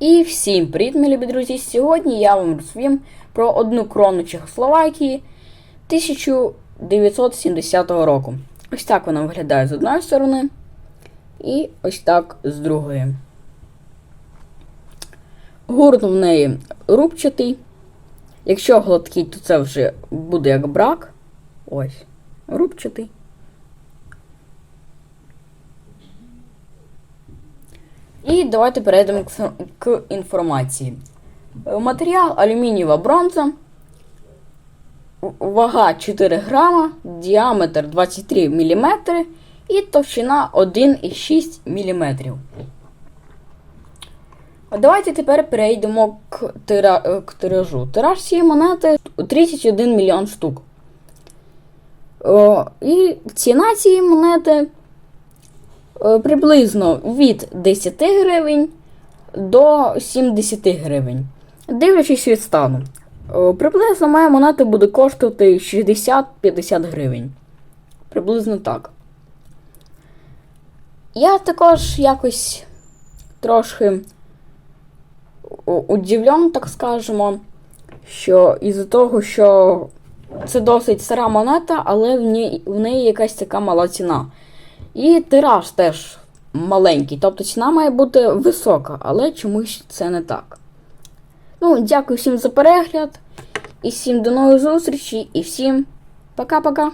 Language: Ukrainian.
І всім привіт, любі друзі! Сьогодні я вам розповім про одну крону Чехословакії 1970 року. Ось так вона виглядає з одної сторони, і ось так з другої. Гурт в неї рубчатий. Якщо гладкий, то це вже буде як брак. Ось, рубчатий. І давайте перейдемо к, інформації. Е, Матеріал алюмінієва бронза. Вага 4 грама, діаметр 23 мм і товщина 1,6 мм. Давайте тепер перейдемо к, тира, е, к тиражу. Тираж цієї монети 31 мільйон штук. О, і ціна цієї монети е, приблизно від 10 гривень до 70 гривень, дивлячись від стану. Е, Приблизно моя монета буде коштувати 60-50 гривень. Приблизно так. Я також якось трошки удивлен, так скажемо, що із-за того, що це досить стара монета, але в ній, в неї якась така мала ціна. І тираж теж маленький, тобто ціна має бути висока, але чомусь це не так. Ну, дякую всім за перегляд. І всім до нових зустрічей, і всім пока-пока.